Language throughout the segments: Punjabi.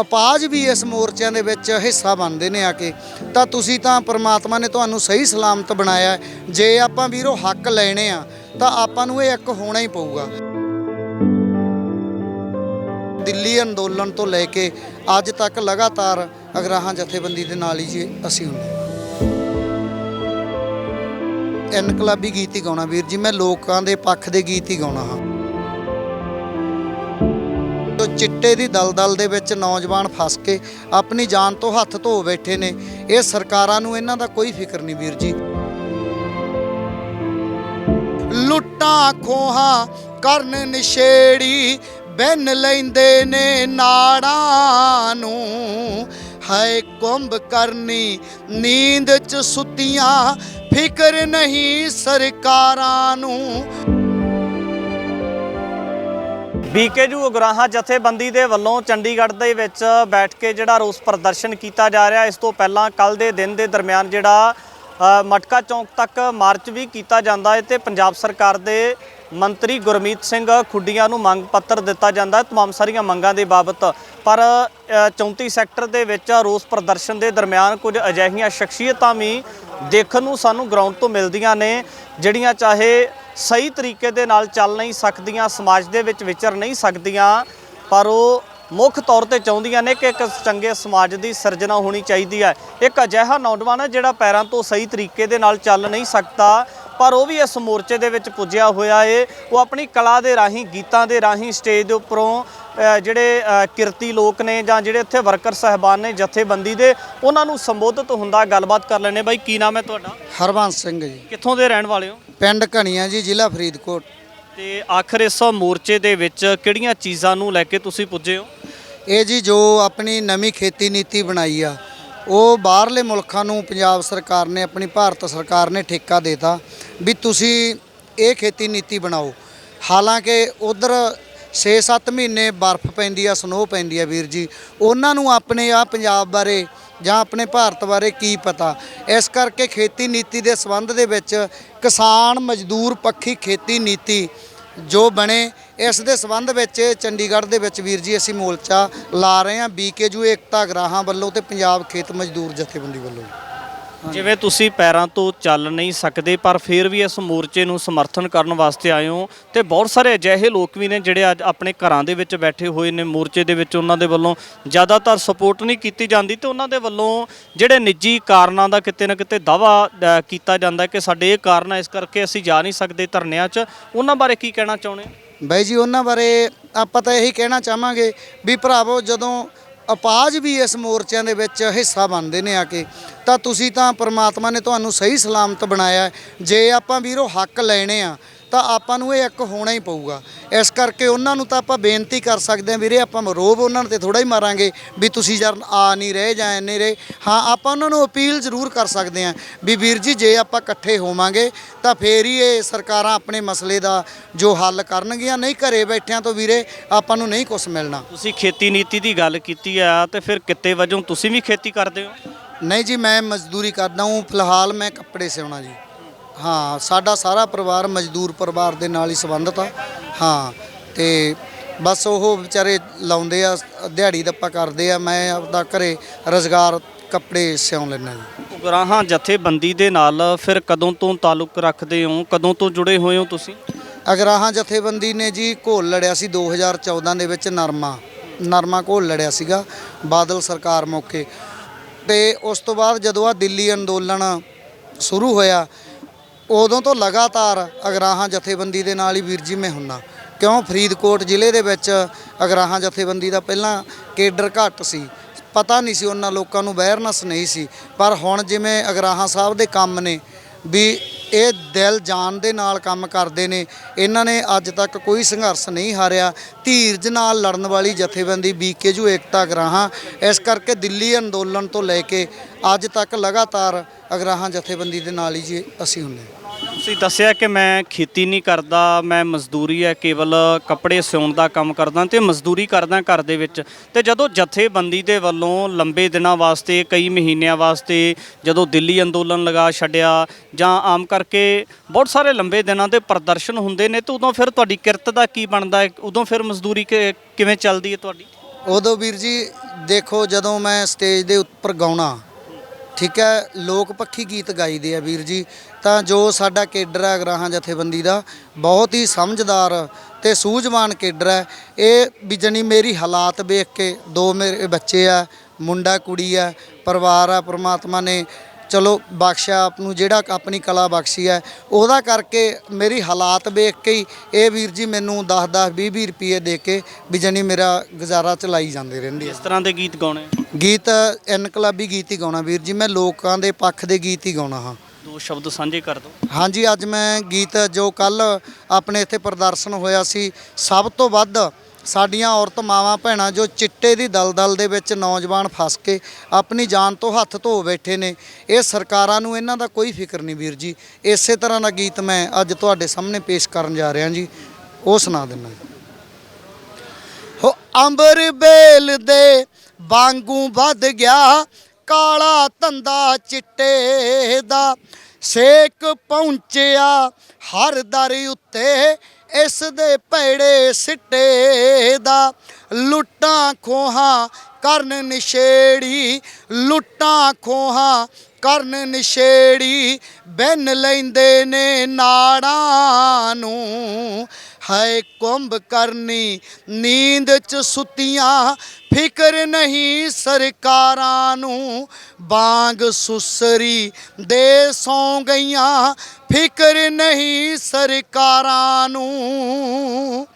ਅਪਾਜ ਵੀ ਇਸ ਮੋਰਚਿਆਂ ਦੇ ਵਿੱਚ ਹਿੱਸਾ ਬਣਦੇ ਨੇ ਆ ਕੇ, ਤਾਂ ਤੁਸੀਂ ਤਾਂ ਪ੍ਰਮਾਤਮਾ ਨੇ ਤੁਹਾਨੂੰ ਸਹੀ ਸਲਾਮਤ ਬਣਾਇਆ ਜੇ ਆਪਾਂ ਵੀਰੋ ਹੱਕ ਲੈਣੇ ਆ, ਤਾਂ ਆਪਾਂ ਨੂੰ ਇਹ ਇੱਕ ਹੋਣਾ ਹੀ ਪਊਗਾ। ਦਿੱਲੀ ਅੰਦੋਲਨ ਤੋਂ ਲੈ ਕੇ ਅੱਜ ਤੱਕ ਲਗਾਤਾਰ ਅਗਰਾਹਾਂ ਜਥੇਬੰਦੀ ਦੇ ਨਾਲ ਹੀ ਜੀ ਅਸੀਂ ਹੁੰਦੇ ਹਾਂ। ਇਨਕਲਾਬੀ ਗੀਤ ਹੀ ਗਾਉਣਾ ਵੀਰ ਜੀ, ਮੈਂ ਲੋਕਾਂ ਦੇ ਪੱਖ ਦੇ ਗੀਤ ਹੀ ਗਾਉਣਾ ਹਾਂ। ਚਿੱਟੇ ਦੀ ਦਲਦਲ ਦੇ ਵਿੱਚ ਨੌਜਵਾਨ ਫਸ ਕੇ ਆਪਣੀ ਜਾਨ ਤੋਂ ਹੱਥ ਧੋ ਬੈਠੇ ਨੇ। ਇਹ ਸਰਕਾਰਾਂ ਨੂੰ ਇਹਨਾਂ ਦਾ ਕੋਈ ਫਿਕਰ ਨਹੀਂ ਵੀਰ ਜੀ। ਲੁੱਟਾਂ ਖੋਹਾਂ ਕਰਨ ਨਿਸ਼ੇੜੀ ਬੈਨ ਲੈਂਦੇ ਨੇ ਨਾੜਾਂ ਨੂੰ। ਹੈ ਕੁੰਭ ਕਰਨੀ ਨੀਂਦ ਚ ਸੁੱਤੀਆਂ, ਫਿਕਰ ਨਹੀਂ ਸਰਕਾਰਾਂ ਨੂੰ। ਬੀਕੇਯੂ ਉਗਰਾਹਾਂ ਜਥੇਬੰਦੀ ਦੇ ਵੱਲੋਂ ਚੰਡੀਗੜ੍ਹ ਦੇ ਵਿੱਚ ਬੈਠ ਕੇ ਜਿਹੜਾ ਰੋਸ ਪ੍ਰਦਰਸ਼ਨ ਕੀਤਾ ਜਾ ਰਿਹਾ ਇਸ ਤੋਂ ਪਹਿਲਾਂ ਕੱਲ ਦੇ ਦਿਨ ਦੇ ਦਰਮਿਆਨ ਜਿਹੜਾ ਅ, ਮਟਕਾ ਚੌਂਕ ਤੱਕ ਮਾਰਚ ਵੀ ਕੀਤਾ ਜਾਂਦਾ ਹੈ ਤੇ ਪੰਜਾਬ ਸਰਕਾਰ ਦੇ ਮੰਤਰੀ ਗੁਰਮੀਤ ਸਿੰਘ ਖੁੱਡੀਆਂ ਨੂੰ ਮੰਗ ਪੱਤਰ ਦਿੱਤਾ ਜਾਂਦਾ ਹੈ तमाम ਸਾਰੀਆਂ ਮੰਗਾਂ ਦੇ ਬਾਬਤ ਪਰ ਅ, 34 ਸੈਕਟਰ ਦੇ ਵਿੱਚ ਰੋਸ ਪ੍ਰਦਰਸ਼ਨ ਦੇ ਦਰਮਿਆਨ ਕੁਝ ਅਜਿਹੀਆਂ ਸ਼ਖਸੀਅਤਾਂ ਵੀ ਦੇਖਣ ਨੂੰ ਸਾਨੂੰ ਗਰਾਊਂਡ ਤੋਂ ਮਿਲਦੀਆਂ ਨੇ ਜਿਹੜੀਆਂ ਚਾਹੇ ਸਹੀ ਤਰੀਕੇ ਦੇ ਨਾਲ ਚੱਲ ਨਹੀਂ ਸਕਦੀਆਂ ਸਮਾਜ ਦੇ ਵਿੱਚ ਵਿਚਰ ਨਹੀਂ ਸਕਦੀਆਂ ਪਰ ਉਹ ਮੁੱਖ ਤੌਰ ਤੇ ਚਾਹੁੰਦੀਆਂ ਨੇ ਕਿ ਇੱਕ ਚੰਗੇ ਸਮਾਜ ਦੀ ਸਿਰਜਣਾ ਹੋਣੀ ਚਾਹੀਦੀ ਹੈ। ਇੱਕ ਅਜਿਹਾ ਨੌਜਵਾਨ ਹੈ ਜਿਹੜਾ ਪੈਰਾਂ ਤੋਂ ਸਹੀ ਤਰੀਕੇ ਦੇ ਨਾਲ ਚੱਲ ਨਹੀਂ ਸਕਦਾ ਪਰ ਉਹ ਵੀ ਇਸ ਮੋਰਚੇ ਦੇ ਵਿੱਚ ਪੁੱਜਿਆ ਹੋਇਆ ਏ। ਉਹ ਆਪਣੀ ਕਲਾ ਦੇ ਰਾਹੀਂ ਗੀਤਾਂ ਦੇ ਰਾਹੀਂ ਸਟੇਜ ਦੇ ਉੱਪਰੋਂ ਜਿਹੜੇ ਕਿਰਤੀ ਲੋਕ ਨੇ ਜਾਂ ਜਿਹੜੇ ਇੱਥੇ ਵਰਕਰ ਸਹਿਬਾਨ ਨੇ ਜਥੇਬੰਦੀ ਦੇ ਉਹਨਾਂ ਨੂੰ ਸੰਬੋਧਿਤ ਹੁੰਦਾ ਗੱਲਬਾਤ ਕਰ ਲੈਣੇ ਬਾਈ ਕੀ ਨਾਮ ਹੈ ਤੁਹਾਡਾ? ਹਰਬੰਸ ਸਿੰਘ ਜੀ। ਕਿੱਥੋਂ ਦੇ ਰਹਿਣ ਵਾਲੇ ਹੋ? ਪਿੰਡ ਘਣੀਆਂ ਜੀ ਜ਼ਿਲ੍ਹਾ ਫਰੀਦਕੋਟ। ਤੇ ਆਖਰ ਇਸ ਮੋਰਚੇ ਦੇ ਵਿੱਚ ਕਿਹੜੀਆਂ ਚੀਜ਼ਾਂ ਨੂੰ ਲੈ ਕੇ ਤੁਸੀਂ ਪੁੱਜੇ ਹੋ? ਇਹ ਜੀ ਜੋ ਆਪਣੀ ਨਵੀਂ ਖੇਤੀ ਨੀਤੀ ਬਣਾਈ ਆ ਉਹ ਬਾਹਰਲੇ ਮੁਲਕਾਂ ਨੂੰ ਪੰਜਾਬ ਸਰਕਾਰ ਨੇ ਆਪਣੀ ਭਾਰਤ ਸਰਕਾਰ ਨੇ ਠੇਕਾ ਦੇਤਾ ਵੀ ਤੁਸੀਂ ਇਹ ਖੇਤੀ ਨੀਤੀ ਬਣਾਓ। ਹਾਲਾਂਕਿ ਉਧਰ 6-7 ਮਹੀਨੇ ਬਰਫ਼ ਪੈਂਦੀ ਆ ਸਨੋ ਪੈਂਦੀ ਆ ਵੀਰ ਜੀ ਉਹਨਾਂ ਨੂੰ ਆਪਣੇ ਆ ਪੰਜਾਬ ਬਾਰੇ ਜਾਂ ਆਪਣੇ ਭਾਰਤ ਬਾਰੇ ਕੀ ਪਤਾ? ਇਸ ਕਰਕੇ ਖੇਤੀ ਨੀਤੀ ਦੇ ਸੰਬੰਧ ਦੇ ਵਿੱਚ ਕਿਸਾਨ ਮਜ਼ਦੂਰ ਪੱਖੀ ਖੇਤੀ ਨੀਤੀ ਜੋ ਬਣੇ, ਇਸ ਦੇ ਸੰਬੰਧ ਵਿੱਚ ਚੰਡੀਗੜ੍ਹ ਦੇ ਵਿੱਚ ਵੀਰ ਜੀ ਅਸੀਂ ਮੋਰਚਾ ਲਾ ਰਹੇ ਹਾਂ ਬੀਕੇਯੂ ਏਕਤਾ ਗਰਾਹਾਂ ਵੱਲੋਂ ਤੇ ਪੰਜਾਬ ਖੇਤ ਮਜ਼ਦੂਰ ਜਥੇਬੰਦੀ ਵੱਲੋਂ। ਜਿਵੇਂ ਤੁਸੀਂ ਪੈਰਾਂ ਤੋਂ ਚੱਲ ਨਹੀਂ ਸਕਦੇ, ਪਰ ਫਿਰ ਵੀ ਇਸ ਮੋਰਚੇ ਨੂੰ ਸਮਰਥਨ ਕਰਨ ਵਾਸਤੇ ਆਏ ਹੋ ਤੇ ਬਹੁਤ ਸਾਰੇ ਅਜਿਹੇ ਲੋਕ ਵੀ ਨੇ ਜਿਹੜੇ ਅੱਜ ਆਪਣੇ ਘਰਾਂ ਦੇ ਵਿੱਚ ਬੈਠੇ ਹੋਏ ਨੇ, ਮੋਰਚੇ ਦੇ ਵਿੱਚ ਉਹਨਾਂ ਦੇ ਵੱਲੋਂ ਜ਼ਿਆਦਾਤਰ ਸਪੋਰਟ ਨਹੀਂ ਕੀਤੀ ਜਾਂਦੀ ਤੇ ਉਹਨਾਂ ਦੇ ਵੱਲੋਂ ਜਿਹੜੇ ਨਿੱਜੀ ਕਾਰਨਾਂ ਦਾ ਕਿਤੇ ਨਾ ਕਿਤੇ ਦਾਵਾ ਕੀਤਾ ਜਾਂਦਾ ਕਿ ਸਾਡੇ ਇਹ ਕਾਰਨ, ਇਸ ਕਰਕੇ ਅਸੀਂ ਜਾ ਨਹੀਂ ਸਕਦੇ ਧਰਨਿਆਂ 'ਚ। ਉਹਨਾਂ ਬਾਰੇ ਕੀ ਕਹਿਣਾ ਚਾਹੁੰਦੇ ਬਾਈ ਜੀ, ਉਹਨਾਂ ਬਾਰੇ ਆਪਾਂ ਤਾਂ ਇਹੀ ਕਹਿਣਾ ਚਾਹਾਂਗੇ ਵੀ ਭਰਾਵੋ, ਜਦੋਂ ਅਪਾਜ ਵੀ ਇਸ ਮੋਰਚਿਆਂ ਦੇ ਵਿੱਚ ਹਿੱਸਾ ਬਣਦੇ ਨੇ ਆ ਕੇ, ਤਾਂ ਤੁਸੀਂ ਤਾਂ ਪਰਮਾਤਮਾ ਨੇ ਤੁਹਾਨੂੰ ਸਹੀ ਸਲਾਮਤ ਬਣਾਇਆ ਜੇ ਆਪਾਂ ਵੀਰੋ ਹੱਕ ਲੈਣੇ ਆ ਤਾਂ ਆਪਾਂ ਨੂੰ ਇਹ ਇੱਕ ਹੋਣਾ ਹੀ ਪਊਗਾ। ਇਸ ਕਰਕੇ ਉਹਨਾਂ ਨੂੰ ਤਾਂ ਆਪਾਂ ਬੇਨਤੀ ਕਰ ਸਕਦੇ ਹਾਂ ਵੀਰੇ ਆਪਾਂ ਰੋਬ ਉਹਨਾਂ ਤੇ ਥੋੜਾ ਹੀ ਮਾਰਾਂਗੇ ਵੀ ਤੁਸੀਂ ਯਾਰ ਆ ਨਹੀਂ ਰਹੇ ਜਾਂ ਨਹੀਂ ਰਹੇ। ਹਾਂ ਆਪਾਂ ਉਹਨਾਂ ਨੂੰ ਅਪੀਲ ਜ਼ਰੂਰ ਕਰ ਸਕਦੇ ਹਾਂ ਵੀ ਵੀਰ ਜੀ ਜੇ ਆਪਾਂ ਇਕੱਠੇ ਹੋਵਾਂਗੇ ਤਾਂ ਫੇਰ ਹੀ ਇਹ ਸਰਕਾਰਾਂ ਆਪਣੇ ਮਸਲੇ ਦਾ ਜੋ ਹੱਲ ਕਰਨਗੀਆਂ। ਨਹੀਂ ਘਰੇ ਬੈਠਿਆਂ ਤੋਂ ਵੀਰੇ ਆਪਾਂ ਨੂੰ ਨਹੀਂ ਕੁਝ ਮਿਲਣਾ। ਤੁਸੀਂ ਖੇਤੀ ਨੀਤੀ ਦੀ ਗੱਲ ਕੀਤੀ ਆ ਤੇ ਫਿਰ ਕਿੱਤੇ ਵਜੋਂ ਤੁਸੀਂ ਵੀ ਖੇਤੀ ਕਰਦੇ ਹੋ? ਨਹੀਂ ਜੀ ਮੈਂ ਮਜ਼ਦੂਰੀ ਕਰਦਾ ਹਾਂ। ਫਿਲਹਾਲ ਮੈਂ ਕੱਪੜੇ ਸਿਉਣਾ ਜੀ। ਹਾਂ ਸਾਡਾ ਸਾਰਾ ਪਰਿਵਾਰ ਮਜ਼ਦੂਰ ਪਰਿਵਾਰ ਦੇ ਨਾਲ ਹੀ ਸੰਬੰਧਿਤ ਆ। ਹਾਂ ਤੇ ਬਸ ਉਹ ਵਿਚਾਰੇ ਲਾਉਂਦੇ ਆ ਦਿਹਾੜੀ ਦੱਪਾ ਕਰਦੇ ਆ ਮੈਂ ਆਪਦਾ ਘਰੇ ਰੋਜ਼ਗਾਰ ਕੱਪੜੇ ਸਿਉਂ ਲੈਣਾ ਜੀ। ਉਗਰਾਹਾਂ ਜਥੇਬੰਦੀ ਦੇ ਨਾਲ ਫਿਰ ਕਦੋਂ ਤੋਂ ਤਾਲੁਕ ਰੱਖਦੇ ਹੋ? ਕਦੋਂ ਤੋਂ ਜੁੜੇ ਹੋਏ ਹੋ ਤੁਸੀਂ? ਅਗਰਾਹਾਂ ਜਥੇਬੰਦੀ ਨੇ ਜੀ ਘੋਲ ਲੜਿਆ ਸੀ 2014 ਦੇ ਵਿੱਚ ਨਰਮਾ। ਨਰਮਾ ਘੋਲ ਲੜਿਆ ਸੀਗਾ ਬਾਦਲ ਸਰਕਾਰ ਮੌਕੇ। ਤੇ ਉਸ ਤੋਂ ਬਾਅਦ ਜਦੋਂ ਆ ਦਿੱਲੀ ਅੰਦੋਲਨ ਸ਼ੁਰੂ ਹੋਇਆ ਉਦੋਂ ਤੋਂ ਲਗਾਤਾਰ ਅਗਰਾਹਾਂ ਜਥੇਬੰਦੀ ਦੇ ਨਾਲ ਹੀ ਵੀਰ ਜੀ ਮੈਂ ਹੁੰਨਾ। ਕਿਉਂ? ਫਰੀਦਕੋਟ ਜ਼ਿਲ੍ਹੇ ਦੇ ਵਿੱਚ ਅਗਰਾਹਾਂ ਜਥੇਬੰਦੀ ਦਾ ਪਹਿਲਾਂ ਕੇਡਰ ਘੱਟ ਸੀ। ਪਤਾ ਨਹੀਂ ਸੀ ਉਹਨਾਂ ਲੋਕਾਂ ਨੂੰ ਅਵੇਅਰਨੈਸ ਨਹੀਂ ਸੀ। ਪਰ ਹੁਣ ਜਿਵੇਂ ਅਗਰਾਹਾਂ ਸਾਹਿਬ ਦੇ ਕੰਮ ਨੇ ਵੀ ਇਹ ਦਿਲ ਜਾਨ ਦੇ ਨਾਲ ਕੰਮ ਕਰਦੇ ਨੇ, ਇਹਨਾਂ ਨੇ ਅੱਜ ਤੱਕ ਕੋਈ ਸੰਘਰਸ਼ ਨਹੀਂ ਹਾਰਿਆ। ਧੀਰਜ ਨਾਲ ਲੜਨ ਵਾਲੀ ਜਥੇਬੰਦੀ ਬੀਕੇਯੂ ਏਕਤਾ ਅਗਰਾਹਾਂ, ਇਸ ਕਰਕੇ ਦਿੱਲੀ ਅੰਦੋਲਨ ਤੋਂ ਲੈ ਕੇ ਅੱਜ ਤੱਕ ਲਗਾਤਾਰ ਅਗਰਾਹਾਂ ਜਥੇਬੰਦੀ ਦੇ ਨਾਲ ਹੀ ਜੀ ਅਸੀਂ ਹੁੰਦੇ ਤੁਸੀਂ ਦੱਸਿਆ ਕਿ ਮੈਂ ਖੇਤੀ ਨਹੀਂ ਕਰਦਾ, ਮੈਂ ਮਜ਼ਦੂਰੀ ਹੈ, ਕੇਵਲ ਕੱਪੜੇ ਸਿਉਣ ਦਾ ਕੰਮ ਕਰਦਾ ਤੇ ਮਜ਼ਦੂਰੀ ਕਰਦਾ ਘਰ ਦੇ ਵਿੱਚ। ਤੇ ਜਦੋਂ ਜਥੇਬੰਦੀ ਦੇ ਵੱਲੋਂ ਲੰਬੇ ਦਿਨਾਂ ਵਾਸਤੇ, ਕਈ ਮਹੀਨਿਆਂ ਵਾਸਤੇ ਜਦੋਂ ਦਿੱਲੀ ਅੰਦੋਲਨ ਲਗਾ ਛੱਡਿਆ ਜਾਂ ਆਮ ਕਰਕੇ ਬਹੁਤ ਸਾਰੇ ਲੰਬੇ ਦਿਨਾਂ ਦੇ ਪ੍ਰਦਰਸ਼ਨ ਹੁੰਦੇ ਨੇ, ਤੇ ਉਦੋਂ ਫਿਰ ਤੁਹਾਡੀ ਕਿਰਤ ਦਾ ਕੀ ਬਣਦਾ ਹੈ? ਉਦੋਂ ਫਿਰ ਮਜ਼ਦੂਰੀ ਕਿ- ਕਿਵੇਂ ਚੱਲਦੀ ਹੈ ਤੁਹਾਡੀ? ਉਦੋਂ ਵੀਰ ਜੀ ਦੇਖੋ, ਜਦੋਂ ਮੈਂ ਸਟੇਜ ਦੇ ਉੱਪਰ ਗਾਉਣਾ ਠੀਕ ਹੈ, ਲੋਕ ਪੱਖੀ ਗੀਤ ਗਾਈਦੇ ਆ ਵੀਰ ਜੀ। ਤਾਂ ਜੋ ਸਾਡਾ ਕੇਡਰ ਹੈ ਗਰਾਹਾਂ ਜਥੇਬੰਦੀ ਦਾ, ਬਹੁਤ ਹੀ ਸਮਝਦਾਰ ਤੇ ਸੂਝਵਾਨ ਕੇਡਰ ਹੈ। ਇਹ ਵੀ ਜਣੀ ਮੇਰੀ ਹਾਲਾਤ ਵੇਖ ਕੇ ਦੋ ਮੇਰੇ ਬੱਚੇ ਆ, ਮੁੰਡਾ, ਕੁੜੀ ਆ, ਪਰਿਵਾਰ ਆ, ਪ੍ਰਮਾਤਮਾ ਨੇ ਚਲੋ ਬਖਸ਼ਿਆ ਆਪ ਨੂੰ, ਜਿਹੜਾ ਆਪਣੀ ਕਲਾ ਬਖਸ਼ੀ ਹੈ। ਉਹਦਾ ਕਰਕੇ ਮੇਰੀ ਹਾਲਾਤ ਵੇਖ ਕੇ ਹੀ ਇਹ ਵੀਰ ਜੀ ਮੈਨੂੰ 10 10 20 20 ਰੁਪਏ ਦੇ ਕੇ ਵੀ ਜਣੀ ਮੇਰਾ ਗੁਜ਼ਾਰਾ ਚਲਾਈ ਜਾਂਦੇ ਰਹਿੰਦੇ ਆ। ਇਸ ਤਰ੍ਹਾਂ ਦੇ ਗੀਤ ਗਾਉਣੇ? ਗੀਤ ਇਨਕਲਾਬੀ ਗੀਤ ਹੀ ਗਾਉਣਾ ਵੀਰ ਜੀ ਮੈਂ ਲੋਕਾਂ ਦੇ ਪੱਖ ਦੇ ਗੀਤ ਹੀ ਗਾਉਣਾ ਹਾਂ। ਦੋ ਸ਼ਬਦ ਸਾਂਝੇ ਕਰ ਦਿਓ। ਹਾਂਜੀ ਅੱਜ ਮੈਂ ਗੀਤ ਜੋ ਕੱਲ ਆਪਣੇ ਇੱਥੇ ਪ੍ਰਦਰਸ਼ਨ ਹੋਇਆ ਸੀ ਸਭ ਤੋਂ ਵੱਧ ਸਾਡੀਆਂ ਔਰਤ ਮਾਵਾਂ ਭੈਣਾਂ ਜੋ ਚਿੱਟੇ ਦੀ ਦਲਦਲ ਦੇ ਵਿੱਚ ਨੌਜਵਾਨ ਫਸ ਕੇ ਆਪਣੀ ਜਾਨ ਤੋਂ ਹੱਥ ਧੋ ਬੈਠੇ ਨੇ ਇਹ ਸਰਕਾਰਾਂ ਨੂੰ ਇਹਨਾਂ ਦਾ ਕੋਈ ਫਿਕਰ ਨਹੀਂ ਵੀਰ ਜੀ। ਇਸੇ ਤਰ੍ਹਾਂ ਦਾ ਗੀਤ ਮੈਂ ਅੱਜ ਤੁਹਾਡੇ ਸਾਹਮਣੇ ਪੇਸ਼ ਕਰਨ ਜਾ ਰਿਹਾ ਜੀ ਉਹ ਸੁਣਾ ਦਿੰਦਾ ਹੋ ਅੰਬਰ ਬੇਲ ਦੇ ਵਾਂਗੂ ਵੱਧ ਗਿਆ ਕਾਲਾ ਧੰਦਾ ਚਿੱਟੇ ਦਾ। ਸੇਕ ਪਹੁੰਚਿਆ ਹਰ ਦਰ ਉੱਤੇ, ਇਸ ਦੇ ਭੈੜੇ ਸਿੱਟੇ ਦਾ। ਲੁੱਟਾਂ ਖੋਹਾਂ ਕਰਨ ਨਿਸ਼ੇੜੀ ਲੁੱਟਾਂ ਖੋਹਾਂ ਕਰਨ ਨਿਸ਼ੇੜੀ ਬੈਨ ਲੈਂਦੇ ਨੇ ਨਾੜਾਂ ਨੂੰ। ਹੈ ਕੁੰਭ ਕਰਨੀ, ਨੀਂਦ ਚ ਸੁੱਤੀਆਂ, ਫਿਕਰ ਨਹੀਂ ਸਰਕਾਰਾਂ ਨੂੰ। ਬਾਂਗ ਸੁਸਰੀ ਦੇ ਸੌ ਗਈਆਂ, ਫਿਕਰ ਨਹੀਂ ਸਰਕਾਰਾਂ ਨੂੰ।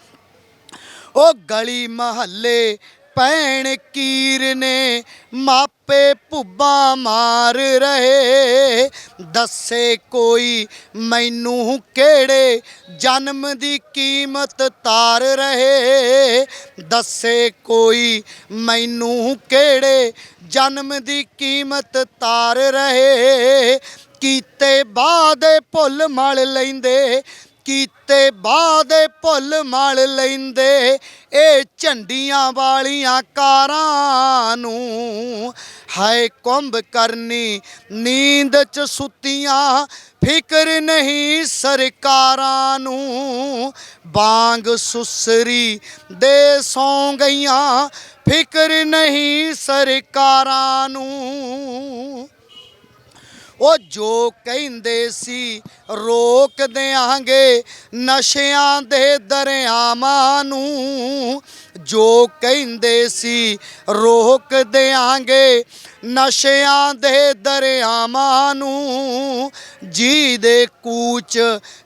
ਉਹ ਗਲੀ ਮਹੱਲੇ ਭੈਣ ਕੀਰ ਨੇ, ਮਾਪੇ ਭੁੱਬਾ ਮਾਰ ਰਹੇ। ਦੱਸੇ ਕੋਈ ਮੈਨੂੰ ਕਿਹੜੇ ਜਨਮ ਦੀ ਕੀਮਤ ਤਾਰ ਰਹੇ? ਦੱਸੇ ਕੋਈ ਮੈਨੂੰ ਕਿਹੜੇ ਜਨਮ ਦੀ ਕੀਮਤ ਤਾਰ ਰਹੇ? ਕੀਤੇ ਬਾਦੇ ਭੁੱਲ ਮਲ ਲੈਂਦੇ, ਕੀਤੇ ਬਾਦੇ ਭੁੱਲ ਮਲ ਲੈਂਦੇ। ਇਹ ਝੰਡੀਆਂ ਵਾਲੀਆਂ ਕਾਰਾਂ ਨੂੰ ਹਾਏ ਕੁੰਭ ਕਰਨੀ, ਨੀਂਦ ਚ ਸੁੱਤੀਆਂ, ਫਿਕਰ ਨਹੀਂ ਸਰਕਾਰਾਂ ਨੂੰ। ਬਾਂਗ ਸੁਸਰੀ ਦੇ ਸੌ ਗਈਆਂ, ਫਿਕਰ ਨਹੀਂ ਸਰਕਾਰਾਂ ਨੂੰ। ਉਹ ਜੋ ਕਹਿੰਦੇ ਸੀ, ਰੋਕ ਦਿਆਂਗੇ ਨਸ਼ਿਆਂ ਦੇ ਦਰਿਆਵਾਂ ਨੂੰ। ਜੋ ਕਹਿੰਦੇ ਸੀ, ਰੋਕ ਦਿਆਂਗੇ ਨਸ਼ਿਆਂ ਦੇ ਦਰਿਆਵਾਂ ਨੂੰ। ਜੀ ਦੇ ਕੂਚ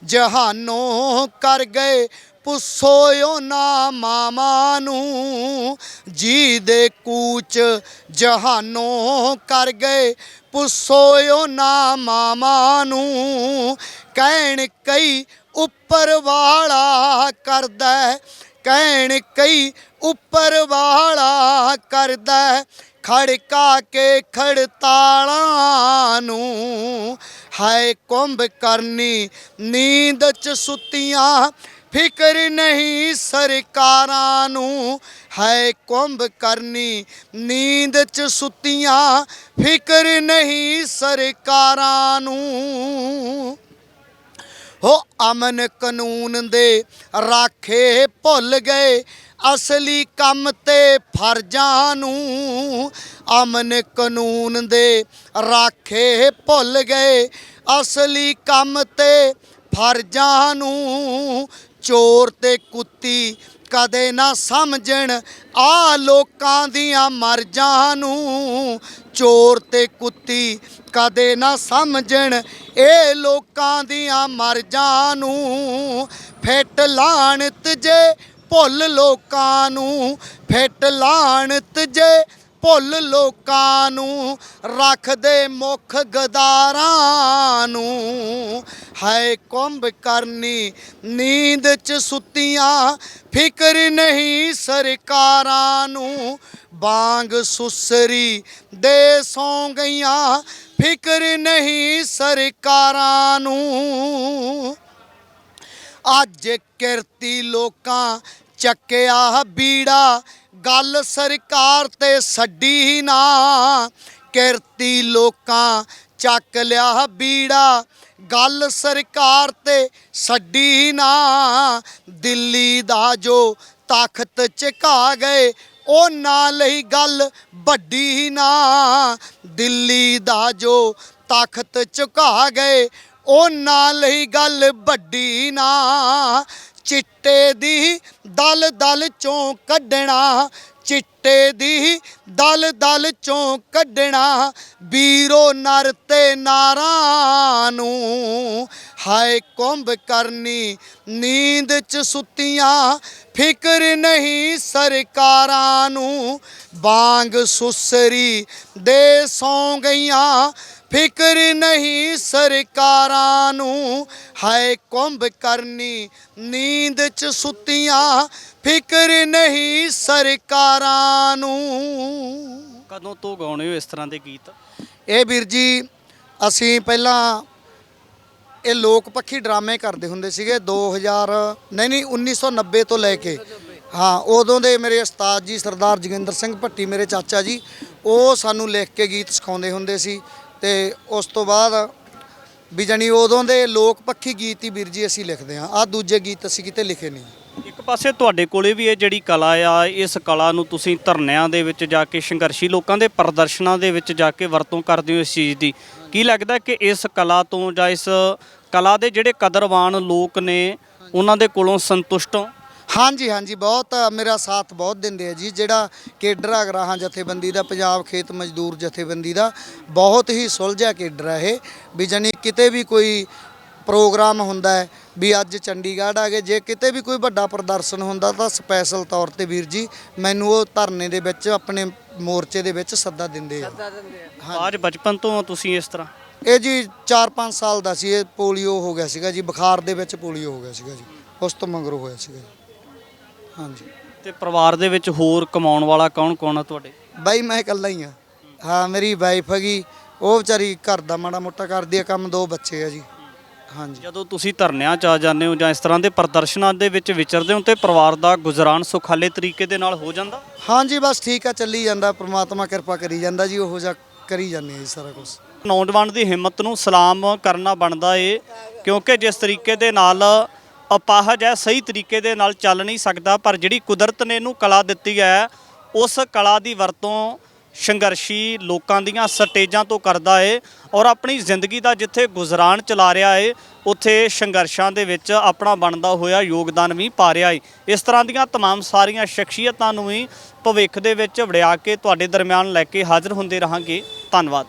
ਜਹਾਨੋਂ ਕਰ ਗਏ, ਪੁੱਛੋ ਨਾ ਮਾਮਾ ਨੂੰ। ਜੀ ਦੇ ਕੂਚ ਜਹਾਨੋਂ ਕਰ ਗਏ, ਪੁੱਛੋ ਨਾ ਮਾਮਾ ਨੂੰ। ਕਹਿਣ ਕਈ ਉੱਪਰ ਵਾਲਾ ਕਰਦਾ ਕਹਿਣ ਕਈ ਉੱਪਰ ਵਾਲਾ ਕਰਦਾ ਖੜਕਾ ਕੇ ਖੜਤਾਲਾਂ ਨੂੰ ਹਾਏ ਕੁੰਭ ਕਰਨੀ, ਨੀਂਦ ਚ ਸੁੱਤੀਆਂ, ਫਿਕਰ ਨਹੀਂ ਸਰਕਾਰਾਂ ਨੂੰ ਹੈ ਕੁੰਭ ਕਰਨੀ, ਨੀਂਦ ਚ ਸੁੱਤੀਆਂ, ਫਿਕਰ ਨਹੀਂ ਸਰਕਾਰਾਂ ਨੂੰ ਹੋ ਅਮਨ ਕਾਨੂੰਨ ਦੇ ਰਾਖੇ ਭੁੱਲ ਗਏ। ਅਸਲੀ ਕੰਮ ਤੇ ਫਰਜ਼ਾਂ ਨੂੰ ਅਮਨ ਕਾਨੂੰਨ ਦੇ ਰਾਖੇ ਭੁੱਲ ਗਏ। ਅਸਲੀ ਕੰਮ ਤੇ ਫਰਜ਼ਾਂ ਨੂੰ ਚੋਰ ਤੇ ਕੁੱਤੀ ਕਦੇ ਨਾ ਸਮਝਣ ਆ ਲੋਕਾਂ ਦੀਆਂ ਮਰਜ਼ਾਂ ਨੂੰ ਚੋਰ ਤੇ ਕੁੱਤੀ ਕਦੇ ਨਾ ਸਮਝਣ, ਇਹ ਲੋਕਾਂ ਦੀਆਂ ਮਰਜ਼ਾਂ ਨੂੰ ਫਿੱਟ ਲਾਣਤ ਜੇ ਭੁੱਲ ਲੋਕਾਂ ਨੂੰ, ਫਿੱਟ ਲਾਣਤ ਜੇ ਭੁੱਲ ਲੋਕਾਂ ਨੂੰ, ਰੱਖਦੇ ਮੁਖ ਗਦਾਰਾਂ ਨੂੰ। ਹਾਏ ਕੁੰਭ ਕਰਨੀ, ਨੀਂਦ ਚ ਸੁੱਤੀਆਂ, ਫਿਕਰ ਨਹੀਂ ਸਰਕਾਰਾਂ ਨੂੰ। ਬਾਂਗ ਸੁਸਰੀ ਦੇ ਸੌ ਗਈਆਂ, ਫਿਕਰ ਨਹੀਂ ਸਰਕਾਰਾਂ ਨੂੰ। ਅੱਜ ਕਿਰਤੀ ਲੋਕਾਂ ਚੱਕਿਆ ਬੀੜਾ ਗੱਲ ਸਰਕਾਰ ਤੇ ਛੱਡੀ ਨਾ। ਕਿਰਤੀ ਲੋਕਾਂ ਚੱਕ ਲਿਆ ਬੀੜਾ। ਗੱਲ ਸਰਕਾਰ ਤੇ ਛੱਡੀ ਹੀ ਨਾ। ਦਿੱਲੀ ਦਾ ਜੋ ਤਖਤ ਝੁਕਾ ਗਏ ਉਹ ਨਾ ਲਈ ਗੱਲ ਵੱਡੀ ਹੀ ਨਾ। ਦਿੱਲੀ ਦਾ ਜੋ ਤਖਤ ਝੁਕਾ ਗਏ ਉਹ ਨਾ ਲਈ ਗੱਲ ਵੱਡੀ ਨਾ। ਚਿੱਟੇ ਦੀ ਦਲ ਦਲ ਚੋਂ ਕੱਢਣਾ, ਚਿੱਟੇ ਦੀ ਦਲ ਦਲ ਚੋਂ ਕੱਢਣਾ, ਵੀਰੋ ਨਰ ਤੇ ਨਾਰਾਂ ਨੂੰ ਹਾਏ ਕੁੰਭ ਕਰਨੀ, ਨੀਂਦ ਚ ਸੁੱਤੀਆਂ, ਫਿਕਰ ਨਹੀਂ ਸਰਕਾਰਾਂ ਨੂੰ, ਬਾਂਗ ਸੁਸਰੀ ਦੇ ਸੌ ਗਈਆਂ ਫਿਕਰ ਨਹੀਂ ਸਰਕਾਰਾਂ ਨੂੰ। ਹਾਏ ਕੁੰਭ ਕਰਨੀ ਨੀਂਦ ਚ ਸੁੱਤੀਆਂ। ਫਿਕਰ ਨਹੀਂ ਸਰਕਾਰਾਂ ਨੂੰ। ਕਦੋਂ ਤੋਂ ਗਾਉਣੇ ਹੋ ਇਸ ਤਰ੍ਹਾਂ ਦੇ ਗੀਤ? ਇਹ ਵੀਰ ਜੀ ਅਸੀਂ ਪਹਿਲਾਂ ਇਹ ਲੋਕ ਪੱਖੀ ਡਰਾਮੇ ਕਰਦੇ ਹੁੰਦੇ ਸੀਗੇ 2000 ਨਹੀਂ ਨਹੀਂ 1990 ਤੋਂ ਲੈ ਕੇ। ਹਾਂ ਉਦੋਂ ਦੇ ਮੇਰੇ ਉਸਤਾਦ ਜੀ ਸਰਦਾਰ ਜੋਗਿੰਦਰ ਸਿੰਘ ਭੱਟੀ ਮੇਰੇ ਚਾਚਾ ਜੀ ਉਹ ਸਾਨੂੰ ਲਿਖ ਕੇ ਗੀਤ ਸਿਖਾਉਂਦੇ ਹੁੰਦੇ ਸੀ। ਤੇ ਉਸ ਤੋਂ ਬਾਅਦ ਵੀ ਜਾਣੀ ਉਦੋਂ ਦੇ ਲੋਕ ਪੱਖੀ ਗੀਤ ਹੀ ਵੀਰ ਜੀ ਅਸੀਂ ਲਿਖਦੇ ਹਾਂ। ਆ ਦੂਜੇ ਗੀਤ ਅਸੀਂ ਕਿਤੇ ਲਿਖੇ ਨਹੀਂ। ਇੱਕ ਪਾਸੇ ਤੁਹਾਡੇ ਕੋਲੇ ਵੀ ਇਹ ਜਿਹੜੀ ਕਲਾ ਆ, ਇਸ ਕਲਾ ਨੂੰ ਤੁਸੀਂ ਧਰਨਿਆਂ ਦੇ ਵਿੱਚ ਜਾ ਕੇ, ਸੰਘਰਸ਼ੀ ਲੋਕਾਂ ਦੇ ਪ੍ਰਦਰਸ਼ਨਾਂ ਦੇ ਵਿੱਚ ਜਾ ਕੇ ਵਰਤੋਂ ਕਰਦੇ ਹੋ ਇਸ ਚੀਜ਼ ਦੀ। ਕੀ ਲੱਗਦਾ ਕਿ ਇਸ ਕਲਾ ਤੋਂ ਜਾਂ ਇਸ ਕਲਾ ਦੇ ਜਿਹੜੇ ਕਦਰਵਾਨ ਲੋਕ ਨੇ, ਉਹਨਾਂ ਦੇ ਕੋਲੋਂ ਸੰਤੁਸ਼ਟ ਹੋ? ਹਾਂਜੀ ਹਾਂਜੀ ਬਹੁਤ ਮੇਰਾ ਸਾਥ ਬਹੁਤ ਦਿੰਦੇ ਆ ਜੀ ਜਿਹੜਾ ਕੇਡਰ ਅਗਰਾਹਾਂ ਜਥੇਬੰਦੀ ਦਾ ਪੰਜਾਬ ਖੇਤ ਮਜ਼ਦੂਰ ਜਥੇਬੰਦੀ ਦਾ ਬਹੁਤ ਹੀ ਸੁਲਝਿਆ ਕੇਡਰ ਹੈ ਇਹ ਵੀ ਜਾਣੀ ਕਿਤੇ ਵੀ ਕੋਈ ਪ੍ਰੋਗਰਾਮ ਹੁੰਦਾ ਹੈ ਵੀ ਅੱਜ ਚੰਡੀਗੜ੍ਹ ਆ ਗਏ ਜੇ ਕਿਤੇ ਵੀ ਕੋਈ ਵੱਡਾ ਪ੍ਰਦਰਸ਼ਨ ਹੁੰਦਾ ਤਾਂ ਸਪੈਸ਼ਲ ਤੌਰ ਤੇ ਵੀਰ ਜੀ ਮੈਨੂੰ ਉਹ ਧਰਨੇ ਦੇ ਵਿੱਚ ਆਪਣੇ ਮੋਰਚੇ ਦੇ ਵਿੱਚ ਸੱਦਾ ਦਿੰਦੇ ਆ। ਅੱਜ ਬਚਪਨ ਤੋਂ ਤੁਸੀਂ ਇਸ ਤਰ੍ਹਾਂ? ਇਹ ਜੀ 4-5 ਸਾਲ ਦਾ ਸੀ ਇਹ ਪੋਲੀਓ ਹੋ ਗਿਆ ਸੀਗਾ ਜੀ ਬੁਖਾਰ ਦੇ ਵਿੱਚ ਪੋਲੀਓ ਹੋ ਗਿਆ ਸੀਗਾ ਜੀ ਉਸ ਤੋਂ ਮਗਰੋਂ ਹੋਇਆ ਸੀਗਾ ਜੀ। ਹਾਂਜੀ। ਤੇ ਪਰਿਵਾਰ ਦੇ ਵਿੱਚ ਹੋਰ ਕਮਾਉਣ ਵਾਲਾ ਕੌਣ ਕੌਣ ਆ ਤੁਹਾਡੇ? ਬਾਈ ਮੈਂ ਇਕੱਲਾ ਹੀ ਆ। ਹਾਂ ਮੇਰੀ ਵਾਈਫ ਹੈਗੀ। ਉਹ ਵਿਚਾਰੀ ਘਰ ਦਾ ਮਾੜਾ ਮੋਟਾ ਕਰਦੀ ਆ ਕੰਮ ਦੋ ਬੱਚੇ ਆ ਜੀ। ਹਾਂਜੀ। ਜਦੋਂ ਤੁਸੀਂ ਧਰਨਿਆਂ 'ਚ ਆ ਜਾਂਦੇ ਹੋ ਜਾਂ ਇਸ ਤਰ੍ਹਾਂ ਦੇ ਪ੍ਰਦਰਸ਼ਨਾਂ ਦੇ ਵਿੱਚ ਵਿਚਰਦੇ ਹੋ ਤੇ ਪਰਿਵਾਰ ਦਾ ਗੁਜ਼ਾਰਾਨ ਸੁਖਾਲੇ ਤਰੀਕੇ ਦੇ ਨਾਲ ਹੋ ਜਾਂਦਾ? ਹਾਂਜੀ ਬਸ ਠੀਕ ਆ ਚੱਲੀ ਜਾਂਦਾ। ਪ੍ਰਮਾਤਮਾ ਕਿਰਪਾ ਕਰੀ ਜਾਂਦਾ ਜੀ ਉਹੋ ਜਿਹਾ ਕਰੀ ਜਾਂਦੇ ਆ ਜੀ ਸਾਰਾ ਕੁਝ ਨੌਜਵਾਨ ਦੀ ਹਿੰਮਤ ਨੂੰ ਸਲਾਮ ਕਰਨਾ ਬਣਦਾ ਏ ਕਿਉਂਕਿ ਜਿਸ ਤਰੀਕੇ ਦੇ ਨਾਲ ਅਪਾਹਜ ਹੈ ਸਹੀ ਤਰੀਕੇ ਦੇ ਨਾਲ ਚੱਲ ਨਹੀਂ ਸਕਦਾ ਪਰ ਜਿਹੜੀ ਕੁਦਰਤ ਨੇ ਇਹਨੂੰ ਕਲਾ ਦਿੱਤੀ ਹੈ ਉਸ ਕਲਾ ਦੀ ਵਰਤੋਂ ਸੰਘਰਸ਼ੀ ਲੋਕਾਂ ਦੀਆਂ ਸਟੇਜਾਂ ਤੋਂ ਕਰਦਾ ਏ ਔਰ ਆਪਣੀ ਜ਼ਿੰਦਗੀ ਦਾ ਜਿੱਥੇ ਗੁਜ਼ਰਾਨ ਚਲਾ ਰਿਹਾ ਏ ਉੱਥੇ ਸੰਘਰਸ਼ਾਂ ਦੇ ਵਿੱਚ ਆਪਣਾ ਬਣਦਾ ਹੋਇਆ ਯੋਗਦਾਨ ਵੀ ਪਾ ਰਿਹਾ ਏ ਇਸ ਤਰ੍ਹਾਂ ਦੀਆਂ तमाम ਸਾਰੀਆਂ ਸ਼ਖਸੀਅਤਾਂ ਨੂੰ ਵੀ ਭਵਿੱਖ ਦੇ ਵਿੱਚ ਵੜਿਆ ਕੇ ਤੁਹਾਡੇ ਦਰਮਿਆਨ ਲੈ ਕੇ ਹਾਜ਼ਰ ਹੁੰਦੇ ਰਹਾਂਗੇ ਧੰਨਵਾਦ